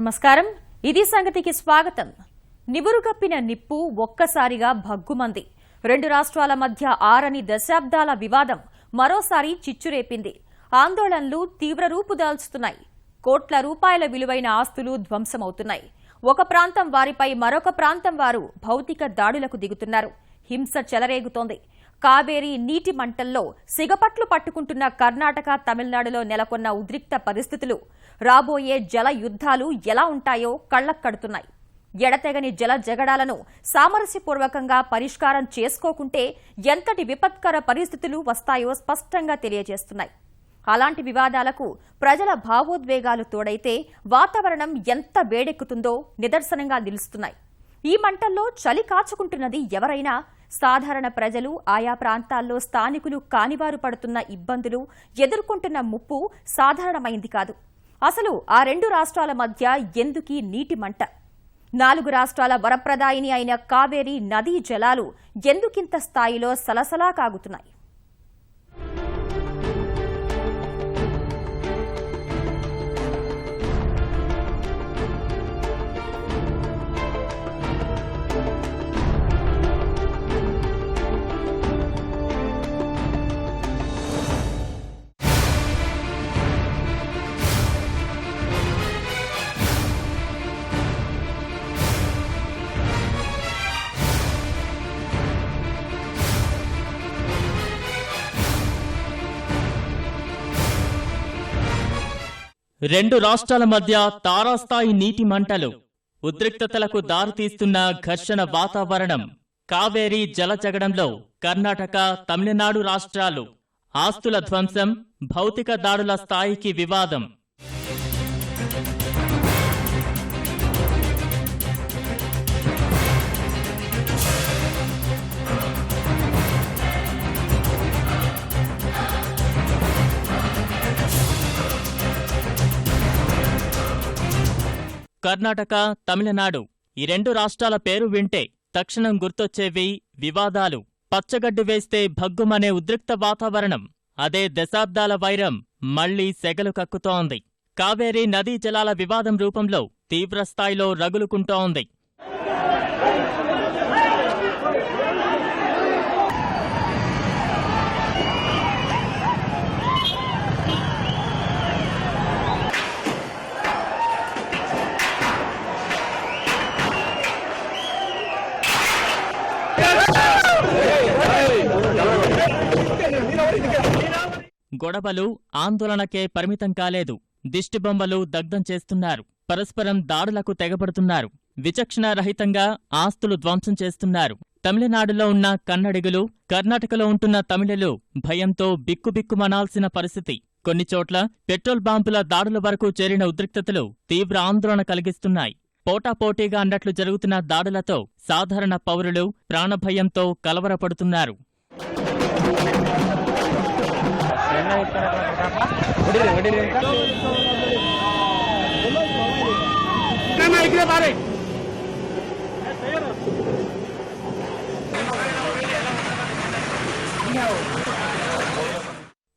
నమస్కారం. ఇది సంగతికి స్వాగతం. నిబురుగప్పిన నిప్పు ఒక్కసారిగా భగ్గుమంది. రెండు రాష్ట్రాల మధ్య ఆరని దశాబ్దాల వివాదం మరోసారి చిచ్చురేపింది. ఆందోళనలు తీవ్ర రూపుదాల్చుతున్నాయి కోట్ల రూపాయల విలువైన ఆస్తులు ధ్వంసమవుతున్నాయి. ఒక ప్రాంతం వారిపై మరొక ప్రాంతం వారు భౌతిక దాడులకు దిగుతున్నారు. హింస చెలరేగుతోంది. కావేరీ నీటి మంటల్లో సిగపట్లు పట్టుకుంటున్న కర్ణాటక తమిళనాడులో నెలకొన్న ఉద్రిక్త పరిస్థితులు. రాబోయే జల యుద్ధాలు ఎలా ఉంటాయో కళ్ళక్కడుతున్నాయి ఎడతెగని జల జగడాలను సామరస్యపూర్వకంగా పరిష్కారం చేసుకోకుంటే ఎంతటి విపత్కర పరిస్థితులు వస్తాయో స్పష్టంగా తెలియజేస్తున్నాయి. అలాంటి వివాదాలకు ప్రజల భావోద్వేగాలు తోడైతే వాతావరణం ఎంత వేడెక్కుతుందో నిదర్శనంగా నిలుస్తున్నాయి. ఈ మంటల్లో చలి కాచుకుంటున్నది ఎవరైనా? సాధారణ ప్రజలు ఆయా ప్రాంతాల్లో స్థానికులు కానివారు పడుతున్న ఇబ్బందులు ఎదుర్కొంటున్న ముప్పు సాధారణమైంది కాదు. అసలు ఆ రెండు రాష్ట్రాల మధ్య ఎందుకీ నీటి మంట? నాలుగు రాష్ట్రాల వరప్రదాయిని అయిన కావేరీ నదీ జలాలు ఎందుకింత స్థాయిలో సలసలా కాగుతున్నాయి? రెండు రాష్ట్రాల మధ్య తారాస్థాయి నీటి మంటలు ఉద్రిక్తతలకు దారితీస్తున్న ఘర్షణ వాతావరణం కావేరీ జలజగడంలో కర్ణాటక తమిళనాడు రాష్ట్రాలు ఆస్తుల ధ్వంసం భౌతిక దాడుల స్థాయికి వివాదం. కర్ణాటక తమిళనాడు ఈ రెండు రాష్ట్రాల పేరు వింటే తక్షణం గుర్తొచ్చేవి వివాదాలు. పచ్చగడ్డి వేస్తే భగ్గుమనే ఉద్రిక్త వాతావరణం. అదే దశాబ్దాల వైరం మళ్ళీ సెగలు కక్కుతోంది. కావేరీ నదీ జలాల వివాదం రూపంలో తీవ్రస్థాయిలో రగులుకుంటోంది. గొడవలు ఆందోళనకే పరిమితం కాలేదు. దిష్టిబొమ్మలు దగ్ధం చేస్తున్నారు. పరస్పరం దాడులకు తెగబడుతున్నారు. విచక్షణారహితంగా ఆస్తులు ధ్వంసం చేస్తున్నారు. తమిళనాడులో ఉన్న కన్నడిగులు కర్ణాటకలో ఉంటున్న తమిళులు భయంతో బిక్కుబిక్కుమనాల్సిన పరిస్థితి. కొన్ని చోట్ల పెట్రోల్ బాంబుల దాడుల వరకు చేరిన ఉద్రిక్తతలు తీవ్ర ఆందోళన కలిగిస్తున్నాయి. పోటాపోటీగా అన్నట్లు జరుగుతున్న దాడులతో సాధారణ పౌరులు ప్రాణభయంతో కలవరపడుతున్నారు.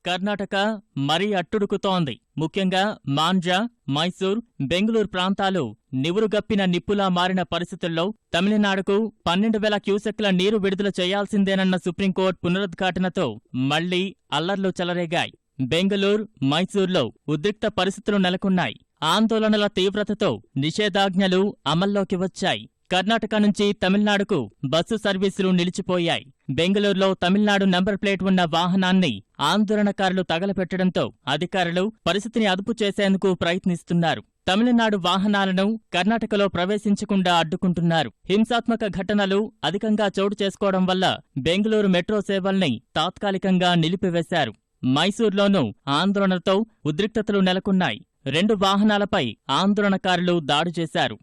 కర్ణాటక మరీ అట్టుడుకుతోంది ముఖ్యంగా మాంజా మైసూర్ బెంగుళూరు ప్రాంతాలు నివురుగప్పిన నిప్పులా మారిన పరిస్థితుల్లో తమిళనాడుకు పన్నెండు వేల క్యూసెక్ల నీరు విడుదల చేయాల్సిందేనన్న సుప్రీంకోర్టు పునరుద్ఘాటనతో మళ్ళీ అల్లర్లు చెలరేగాయి. బెంగళూరు మైసూర్లో ఉద్రిక్త పరిస్థితులు నెలకొన్నాయి. ఆందోళనల తీవ్రతతో నిషేధాజ్ఞలు అమల్లోకి వచ్చాయి. కర్ణాటక నుంచి తమిళనాడుకు బస్సు సర్వీసులు నిలిచిపోయాయి. బెంగళూరులో తమిళనాడు నంబర్ ప్లేట్ ఉన్న వాహనాన్ని ఆందోళనకారులు తగలపెట్టడంతో అధికారులు పరిస్థితిని అదుపు చేసేందుకు ప్రయత్నిస్తున్నారు. తమిళనాడు వాహనాలను కర్ణాటకలో ప్రవేశించకుండా అడ్డుకుంటున్నారు. హింసాత్మక ఘటనలు అధికంగా చోటు చేసుకోవడం వల్ల బెంగళూరు మెట్రో సేవల్ని తాత్కాలికంగా నిలిపివేశారు. మైసూర్లోనూ ఆందోళనతో ఉద్రిక్తతలు నెలకొన్నాయి. రెండు వాహనాలపై ఆందోళనకారులు దాడి చేశారు.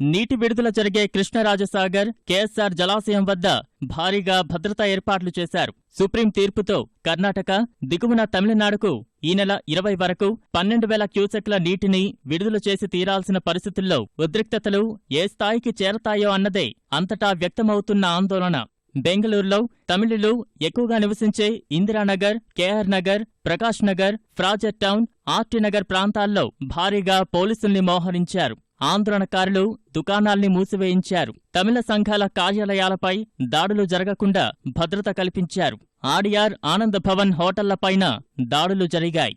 నీటి విడుదల జరిగే కృష్ణరాజసాగర్ కేఎస్ఆర్ జలాశయం వద్ద భారీగా భద్రతా ఏర్పాట్లు చేశారు. సుప్రీం తీర్పుతో కర్ణాటక దిగువన తమిళనాడుకు ఈ నెల ఇరవై వరకు పన్నెండు వేల క్యూసెక్ల నీటిని విడుదల చేసి తీరాల్సిన పరిస్థితుల్లో ఉద్రిక్తతలు ఏ స్థాయికి చేరతాయో అన్నదే అంతటా వ్యక్తమవుతున్న ఆందోళన. బెంగళూరులో తమిళులు ఎక్కువగా నివసించే Indiranagar K R Nagar Prakash Nagar Frazer Town R T Nagar ప్రాంతాల్లో భారీగా పోలీసుల్ని మోహరించారు. ఆందోళనకారులు దుకాణాల్ని మూసివేయించారు తమిళ సంఘాల కార్యాలయాలపై దాడులు జరగకుండా భద్రత కల్పించారు ఆడియార్ ఆనంద్ భవన్ హోటళ్ళపైన దాడులు జరిగాయి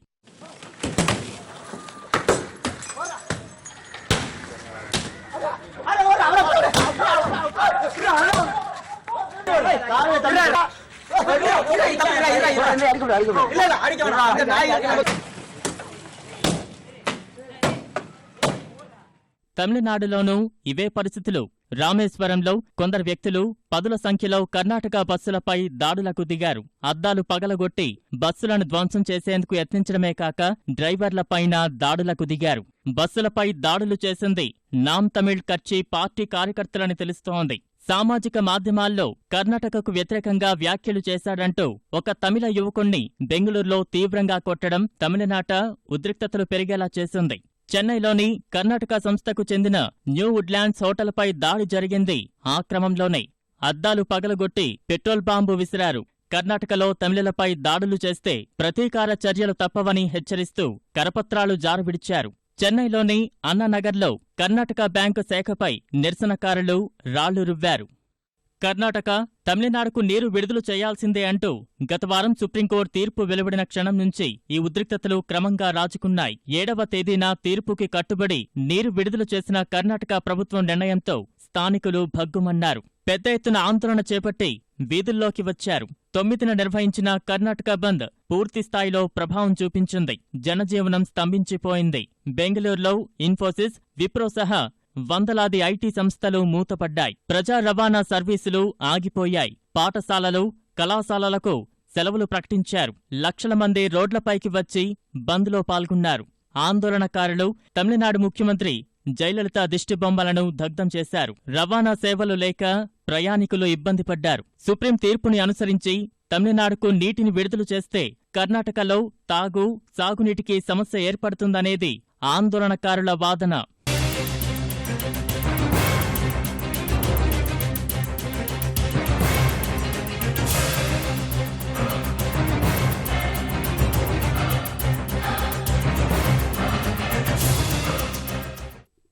తమిళనాడులోనూ ఇవే పరిస్థితులు. రామేశ్వరంలో కొందరు వ్యక్తులు పదుల సంఖ్యలో కర్ణాటక బస్సులపై దాడులకు దిగారు. అద్దాలు పగలగొట్టి బస్సులను ధ్వంసం చేసేందుకు యత్నించడమే కాక డ్రైవర్లపైన దాడులకు దిగారు. బస్సులపై దాడులు చేసింది నామ్ తమిళ్ కచ్చి పార్టీ కార్యకర్తలని తెలుస్తోంది. సామాజిక మాధ్యమాల్లో కర్ణాటకకు వ్యతిరేకంగా వ్యాఖ్యలు చేశాడంటూ ఒక తమిళ యువకుణ్ణి బెంగళూరులో తీవ్రంగా కొట్టడం తమిళనాట ఉద్రిక్తతలు పెరిగేలా చేసింది. చెన్నైలోని కర్ణాటక సంస్థకు చెందిన న్యూ వుడ్లాండ్స్ హోటల్పై దాడి జరిగింది. ఆ క్రమంలోనే అద్దాలు పగలగొట్టి పెట్రోల్ బాంబు విసిరారు. కర్ణాటకలో తమిళలపై దాడులు చేస్తే ప్రతీకార చర్యలు తప్పవని హెచ్చరిస్తూ కరపత్రాలు జారవిడిచారు. చెన్నైలోని అన్నానగర్లో కర్ణాటక బ్యాంకు శాఖపై నిరసనకారులు రాళ్ళు రువ్వారు. కర్ణాటక తమిళనాడుకు నీరు విడుదల చేయాల్సిందే అంటూ గతవారం సుప్రీంకోర్టు తీర్పు వెలువడిన క్షణం నుంచి ఈ ఉద్రిక్తతలు క్రమంగా రాజుకున్నాయి. ఏడవ తేదీన తీర్పుకి కట్టుబడి నీరు విడుదల చేసిన కర్ణాటక ప్రభుత్వం నిర్ణయంతో స్థానికులు భగ్గుమన్నారు. పెద్ద ఎత్తున ఆందోళన చేపట్టి వీధుల్లోకి వచ్చారు. తొమ్మిదిన నిర్వహించిన కర్ణాటక బంద్ పూర్తి స్థాయిలో ప్రభావం చూపించింది. జనజీవనం స్తంభించిపోయింది. బెంగళూరులో ఇన్ఫోసిస్ విప్రో సహా వందలాది ఐటీ సంస్థలు మూతపడ్డాయి. ప్రజా రవాణా సర్వీసులు ఆగిపోయాయి. పాఠశాలలు కళాశాలలకు సెలవులు ప్రకటించారు. లక్షల మంది రోడ్లపైకి వచ్చి బంద్లో పాల్గొన్నారు. ఆందోళనకారులు తమిళనాడు ముఖ్యమంత్రి జయలలిత దిష్టిబొమ్మలను దగ్ధం చేశారు. రవాణా సేవలు లేక ప్రయాణికులు ఇబ్బంది పడ్డారు. సుప్రీం తీర్పుని అనుసరించి తమిళనాడుకు నీటిని విడుదల చేస్తే కర్ణాటకలో తాగు సాగునీటికి సమస్య ఏర్పడుతుందనేది ఆందోళనకారుల వాదన.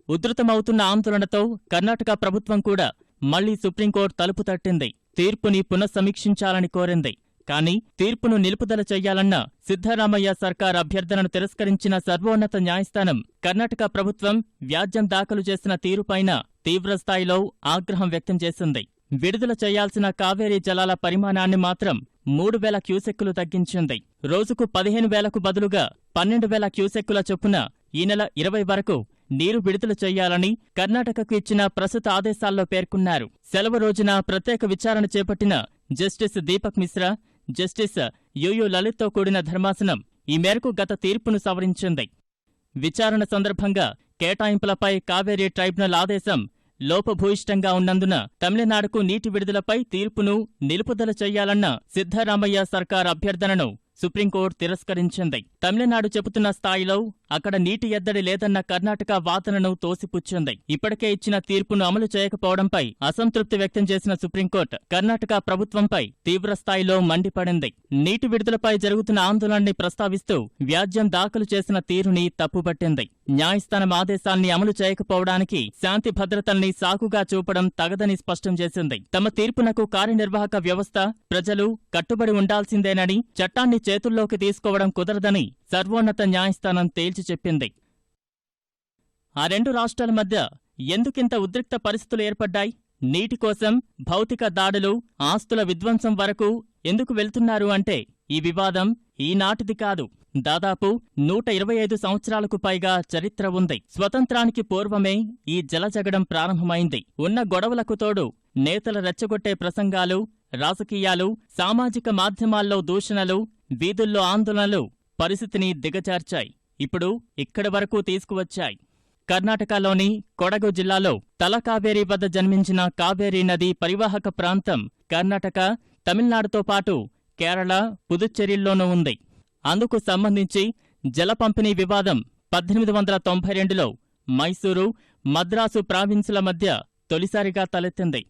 ఉధృతమవుతున్న ఆందోళనతో కర్ణాటక ప్రభుత్వం కూడా మళ్ళీ సుప్రీంకోర్టు తలుపు తట్టింది. తీర్పుని పునఃసమీక్షించాలని కోరింది. కానీ తీర్పును నిలుపుదల చేయాలన్న సిద్ధరామయ్య సర్కార్ అభ్యర్థనను తిరస్కరించిన సర్వోన్నత న్యాయస్థానం కర్ణాటక ప్రభుత్వం వ్యాజ్యం దాఖలు చేసిన తీరుపైన తీవ్రస్థాయిలో ఆగ్రహం వ్యక్తం చేసింది. విడుదల చేయాల్సిన కావేరీ జలాల పరిమాణాన్ని మాత్రం మూడు వేల క్యూసెక్కులు తగ్గించింది. రోజుకు పదిహేను వేలకు బదులుగా పన్నెండు వేల క్యూసెక్కుల చొప్పున ఈ నెల ఇరవై వరకు నీరు విడుదల చేయాలని కర్ణాటకకు ఇచ్చిన ప్రస్తుత ఆదేశాల్లో పేర్కొన్నారు. సెలవు రోజున ప్రత్యేక విచారణ చేపట్టిన justice Deepak Misra justice U U లలిత్తో కూడిన ధర్మాసనం ఈ మేరకు గత తీర్పును సవరించింది. విచారణ సందర్భంగా కేటాయింపులపై కావేరీ ట్రైబ్యునల్ ఆదేశం లోపభూయిష్టంగా ఉన్నందున తమిళనాడుకు నీటి విడుదలపై తీర్పును నిలుపుదల చెయ్యాలన్న సిద్ధరామయ్య సర్కార్ అభ్యర్థనను సుప్రీంకోర్టు తిరస్కరించింది. తమిళనాడు చెబుతున్న స్థాయిలో అక్కడ నీటి ఎద్దడి లేదన్న కర్ణాటక వాదనను తోసిపుచ్చింది. ఇప్పటికే ఇచ్చిన తీర్పును అమలు చేయకపోవడంపై అసంతృప్తి వ్యక్తం చేసిన సుప్రీంకోర్టు కర్ణాటక ప్రభుత్వంపై తీవ్రస్థాయిలో మండిపడింది. నీటి విడుదలపై జరుగుతున్న ఆందోళనని ప్రస్తావిస్తూ వ్యాజ్యం దాఖలు చేసిన తీరుని తప్పుపట్టింది న్యాయస్థానం ఆదేశాల్ని అమలు చేయకపోవడానికి శాంతి భద్రతల్ని సాకుగా చూపడం తగదని స్పష్టం చేసింది. తమ తీర్పునకు కార్యనిర్వాహక వ్యవస్థ ప్రజలు కట్టుబడి ఉండాల్సిందేనని చట్టాన్ని చేతుల్లోకి తీసుకోవడం కుదరదని సర్వోన్నత న్యాయస్థానం తేల్చి చెప్పింది. ఆ రెండు రాష్ట్రాల మధ్య ఎందుకింత ఉద్రిక్త పరిస్థితులు ఏర్పడ్డాయి? నీటి కోసం భౌతిక దాడులు ఆస్తుల విధ్వంసం వరకు ఎందుకు వెళ్తున్నారు అంటే ఈ వివాదం ఈనాటిది కాదు. దాదాపు నూట ఇరవై ఐదు సంవత్సరాలకు పైగా చరిత్ర ఉంది. స్వతంత్రానికి పూర్వమే ఈ జలజగడం ప్రారంభమైంది. ఉన్న గొడవలకు తోడు నేతల రెచ్చగొట్టే ప్రసంగాలు రాజకీయాలు సామాజిక మాధ్యమాల్లో దూషణలు వీధుల్లో ఆందోళనలు పరిస్థితిని దిగజార్చాయి. ఇప్పుడు ఇక్కడి వరకు తీసుకువచ్చాయి. కర్ణాటకలోని కొడగు జిల్లాలో తలకావేరి వద్ద జన్మించిన కావేరీ నది పరివాహక ప్రాంతం కర్ణాటక తమిళనాడుతో పాటు కేరళ పుదుచ్చేరిల్లోనూ ఉంది. అందుకు సంబంధించి జల పంపిణీ వివాదం పద్దెనిమిది వందల తొంభై రెండులో మైసూరు మద్రాసు ప్రావిన్సుల మధ్య తొలిసారిగా తలెత్తింది.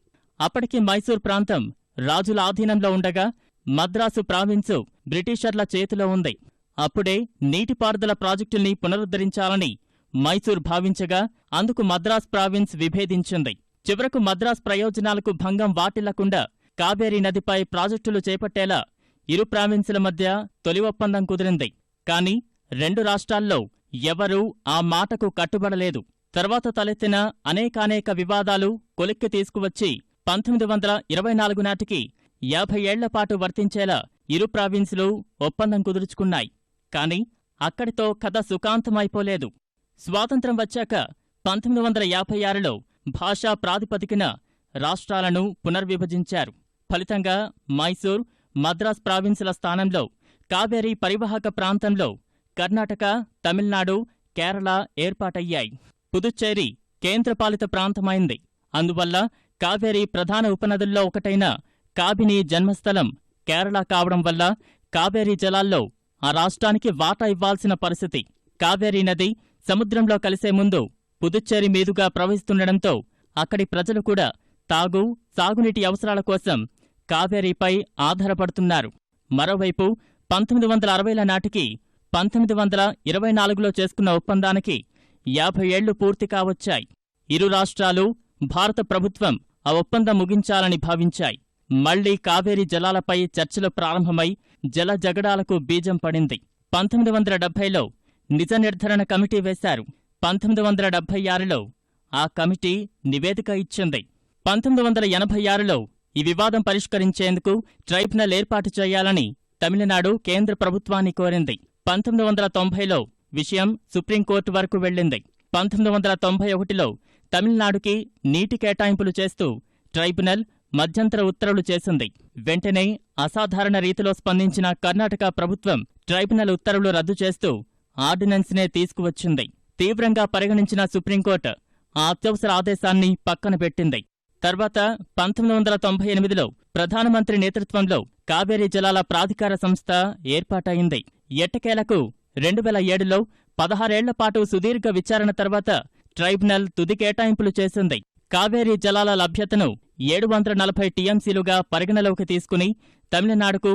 అప్పటికి మైసూర్ ప్రాంతం రాజుల ఆధీనంలో ఉండగా మద్రాసు ప్రావిన్సు బ్రిటిషర్ల చేతిలో ఉంది. అప్పుడే నీటిపారుదల ప్రాజెక్టుల్ని పునరుద్ధరించాలని మైసూర్ భావించగా అందుకు మద్రాస్ ప్రావిన్స్ విభేదించింది. చివరకు మద్రాస్ ప్రయోజనాలకు భంగం వాటిల్లకుండా కావేరీ నదిపై ప్రాజెక్టులు చేపట్టేలా ఇరు ప్రావిన్సుల మధ్య తొలి ఒప్పందం కుదిరింది. కాని రెండు రాష్ట్రాల్లో ఎవరూ ఆ మాటకు కట్టుబడలేదు. తర్వాత తలెత్తిన అనేకానేక వివాదాలు కొలిక్కి తీసుకువచ్చి పంతొమ్మిది వందల ఇరవై నాలుగు నాటికి యాభై ఏళ్ళపాటు వర్తించేలా ఇరు ప్రావిన్సులు ఒప్పందం కుదుర్చుకున్నాయి. కాని అక్కడితో కథ సుఖాంతమైపోలేదు. స్వాతంత్రం వచ్చాక పంతొమ్మిది వందల యాభై ఆరులో భాషా ప్రాతిపదికన రాష్ట్రాలను పునర్విభజించారు. ఫలితంగా మైసూర్ మద్రాస్ ప్రావిన్సుల స్థానంలో కావేరీ పరివాహక ప్రాంతంలో కర్ణాటక తమిళనాడు కేరళ ఏర్పాటయ్యాయి. పుదుచ్చేరి కేంద్రపాలిత ప్రాంతమైంది. అందువల్ల కావేరీ ప్రధాన ఉపనదుల్లో ఒకటైన కాబిని జన్మస్థలం కేరళ కావడం వల్ల కావేరీ జలాల్లో ఆ రాష్ట్రానికి వాటా ఇవ్వాల్సిన పరిస్థితి. కావేరీ నది సముద్రంలో కలిసే ముందు పుదుచ్చేరి మీదుగా ప్రవహిస్తుండటంతో అక్కడి ప్రజలు కూడా తాగు సాగునీటి అవసరాల కోసం కావేరీపై ఆధారపడుతున్నారు. మరోవైపు పంతొమ్మిది వందల అరవైల నాటికి పంతొమ్మిది వందల ఇరవై నాలుగులో చేసుకున్న ఒప్పందానికి యాభై ఏళ్ళు పూర్తి కావచ్చాయి. ఇరు రాష్ట్రాలు భారత ప్రభుత్వం ఆ ఒప్పందం ముగించాలని భావించాయి. మళ్ళీ కావేరీ జలాలపై చర్చలు ప్రారంభమై జల జగడాలకు బీజం పడింది. పంతొమ్మిది వందల డెబ్బైలో నిజ నిర్ధారణ కమిటీ వేశారు. పంతొమ్మిది వందల డెబ్బై ఆరులో ఆ కమిటీ నివేదిక ఇచ్చింది. పంతొమ్మిది వందల ఎనభై ఆరులో ఈ వివాదం పరిష్కరించేందుకు ట్రైబ్యునల్ ఏర్పాటు చేయాలని తమిళనాడు కేంద్ర ప్రభుత్వాన్ని కోరింది. పంతొమ్మిది వందల తొంభైలో విషయం సుప్రీంకోర్టు వరకు వెళ్ళింది. పంతొమ్మిది వందల తొంభై ఒకటిలో తమిళనాడుకి నీటి కేటాయింపులు చేస్తూ ట్రైబ్యునల్ మధ్యంతర ఉత్తర్వులు చేసింది. వెంటనే అసాధారణ రీతిలో స్పందించిన కర్ణాటక ప్రభుత్వం ట్రైబ్యునల్ ఉత్తర్వులు రద్దు చేస్తూ ఆర్డినెన్స్నే తీసుకువచ్చింది. తీవ్రంగా పరిగణించిన సుప్రీంకోర్టు ఆ అత్యవసర ఆదేశాన్ని పక్కన పెట్టింది. తర్వాత పంతొమ్మిది వందల తొంభై ఎనిమిదిలో ప్రధానమంత్రి నేతృత్వంలో కావేరీ జలాల ప్రాధికార సంస్థ ఏర్పాటైంది. ఎట్టకేలకు రెండు వేల ఏడులో పదహారేళ్ళ పాటు సుదీర్ఘ విచారణ తర్వాత ట్రైబ్యునల్ తుది కేటాయింపులు చేసింది. కావేరీ జలాల లభ్యతను ఏడు వందల నలభై టీఎంసీలుగా పరిగణలోకి తీసుకుని తమిళనాడుకు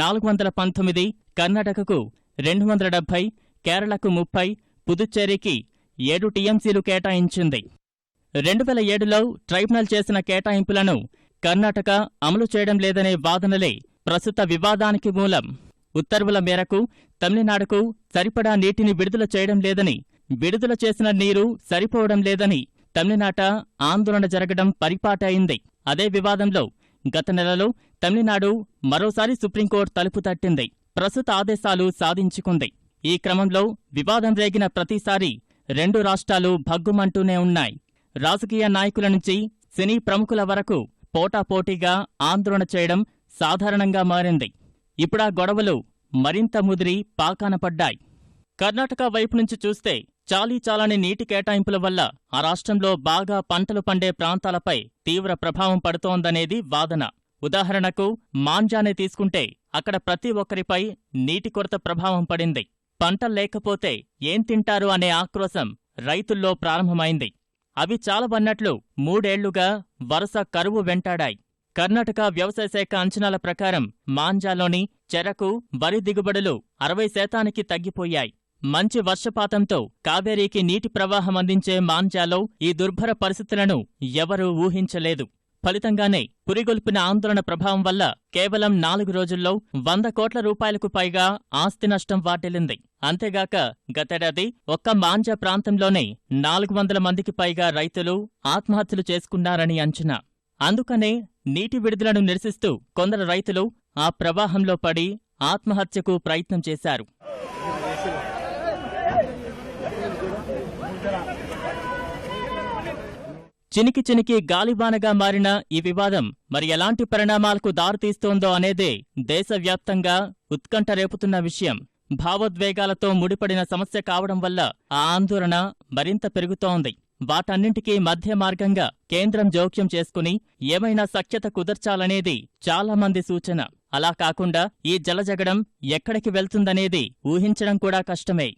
నాలుగు వందల పంతొమ్మిది కర్ణాటకకు రెండు వందల డెబ్బై కేరళకు ముప్పై పుదుచ్చేరికి ఏడు టీఎంసీలు కేటాయించింది. రెండు వేల ఏడులో ట్రైబ్యునల్ చేసిన కేటాయింపులను కర్ణాటక అమలు చేయడం లేదనే వాదనలే ప్రస్తుత వివాదానికి మూలం. ఉత్తర్వుల మేరకు తమిళనాడుకు సరిపడా నీటిని విడుదల చేయడం లేదని విడుదల చేసిన నీరు సరిపోవడం లేదని తమిళనాట ఆందోళన జరగడం పరిపాటైంది అదే వివాదంలో గత నెలలో తమిళనాడు మరోసారి సుప్రీంకోర్టు తలుపు తట్టింది. ప్రస్తుత ఆదేశాలు సాధించుకుంది. ఈ క్రమంలో వివాదం రేగిన ప్రతిసారి రెండు రాష్ట్రాలు భగ్గుమంటూనే ఉన్నాయి. రాజకీయ నాయకుల నుంచి సినీ ప్రముఖుల వరకు పోటాపోటీగా ఆందోళన చేయడం సాధారణంగా మారింది. ఇప్పుడా గొడవలు మరింత ముదిరి పాకాన పడ్డాయి. కర్ణాటక వైపు నుంచి చూస్తే చాలీ చాలని నీటి కేటాయింపుల వల్ల ఆ రాష్ట్రంలో బాగా పంటలు పండే ప్రాంతాలపై తీవ్ర ప్రభావం పడుతోందనేది వాదన. ఉదాహరణకు మాంజానే తీసుకుంటే అక్కడ ప్రతి ఒక్కరిపై నీటి కొరత ప్రభావం పడింది. పంటలు లేకపోతే ఏం తింటారు అనే ఆక్రోశం రైతుల్లో ప్రారంభమైంది. అవి చాలవన్నట్లు మూడేళ్ళుగా వరుస కరువు వెంటాడాయి. కర్ణాటక వ్యవసాయ శాఖ అంచనాల ప్రకారం మాంజాలోని చెరకు వరి దిగుబడులు అరవై శాతానికి తగ్గిపోయాయి. మంచి వర్షపాతంతో కావేరీకి నీటి ప్రవాహం అందించే మాంజాలో ఈ దుర్భర పరిస్థితులను ఎవరూ ఊహించలేదు. ఫలితంగానే పురిగొల్పిన ఆందోళన ప్రభావం వల్ల కేవలం నాలుగు రోజుల్లో వంద కోట్ల రూపాయలకు పైగా ఆస్తి నష్టం వాటిల్లింది. అంతేగాక గతేడాది ఒక్క మాంజా ప్రాంతంలోనే నాలుగు వందల మందికి పైగా రైతులు ఆత్మహత్యలు చేసుకున్నారని అంచనా. అందుకనే నీటి విడుదలను నిరసిస్తూ కొందరు రైతులు ఆ ప్రవాహంలో పడి ఆత్మహత్యకు ప్రయత్నం చేశారు. చినికి చినికి గాలిబానగా మారిన ఈ వివాదం మరి ఎలాంటి పరిణామాలకు దారితీస్తోందో అనేదే దేశవ్యాప్తంగా ఉత్కంఠ రేపుతున్న విషయం. భావోద్వేగాలతో ముడిపడిన సమస్య కావడం వల్ల ఆ ఆందోళన మరింత పెరుగుతోంది. వాటన్నింటికీ మధ్య మార్గంగా కేంద్రం జోక్యం చేసుకుని ఏమైనా సఖ్యత కుదర్చాలనేది చాలామంది సూచన. అలా కాకుండా ఈ జలజగడం ఎక్కడికి వెళ్తుందనేది ఊహించడం కూడా కష్టమే.